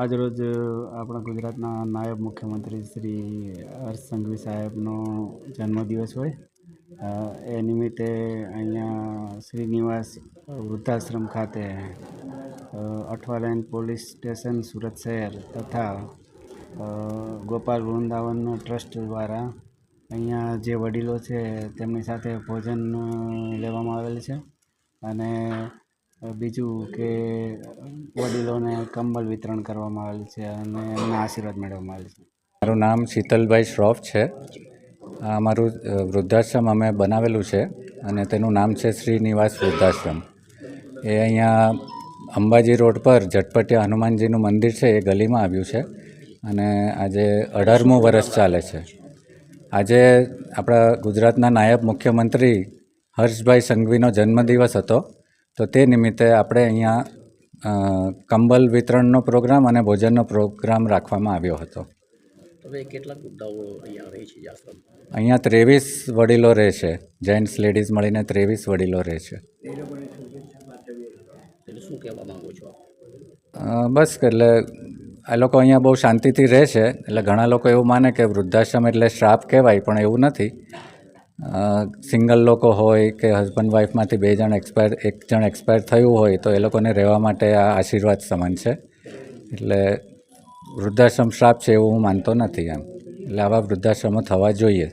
આજરોજ આપણા ગુજરાતના નાયબ મુખ્યમંત્રી શ્રી હર્ષ સંઘવી સાહેબનો જન્મદિવસ હોય. એ નિમિત્તે અહીંયા શ્રીનિવાસ વૃદ્ધાશ્રમ ખાતે અઠવાલેન પોલીસ સ્ટેશન સુરત શહેર તથા ગોપાલ વૃંદાવન ટ્રસ્ટ દ્વારા અહીંયા જે વડીલો છે તેમની સાથે ભોજન લેવામાં આવેલ છે. અને બીજું કે વડીલોને કંબલ વિતરણ કરવામાં આવેલ છે અને એમના આશીર્વાદ મેળવવામાં આવેલ છે. મારું નામ શીતલભાઈ શ્રોફ છે. અમારું વૃદ્ધાશ્રમ અમે બનાવેલું છે અને તેનું નામ છે શ્રીનિવાસ વૃદ્ધાશ્રમ. એ અહીંયા અંબાજી રોડ પર ઝટપટિયા હનુમાનજીનું મંદિર છે, એ ગલીમાં આવ્યું છે અને આજે અઢારમું વર્ષ ચાલે છે. આજે આપણા ગુજરાતના નાયબ મુખ્યમંત્રી હર્ષભાઈ સંઘવીનો જન્મદિવસ હતો. તો તે નિમિત્તે આપણે અહીંયા કંબલ વિતરણનો પ્રોગ્રામ અને ભોજનનો પ્રોગ્રામ રાખવામાં આવ્યો હતો. મુદ્દાઓ અહીંયા ત્રેવીસ વડીલો રહે છે. જેન્ટ્સ લેડીઝ મળીને ત્રેવીસ વડીલો રહે છે. શું કહેવા માંગો છો બસ એટલે આ લોકો અહીંયા બહુ શાંતિથી રહે છે. એટલે ઘણા લોકો એવું માને કે વૃદ્ધાશ્રમ એટલે શ્રાપ કહેવાય પણ એવું નથી. સિંગલ લોકો હોય કે હસબન્ડ વાઈફમાંથી બે જણ એક્સપાયર એક જણ એક્સપાયર થયું હોય તો એ લોકોને રહેવા માટે આ આશીર્વાદ સમાન છે. એટલે વૃદ્ધાશ્રમ શ્રાપ છે એવું હું માનતો નથી એમ. એટલે આવા વૃદ્ધાશ્રમો થવા જોઈએ.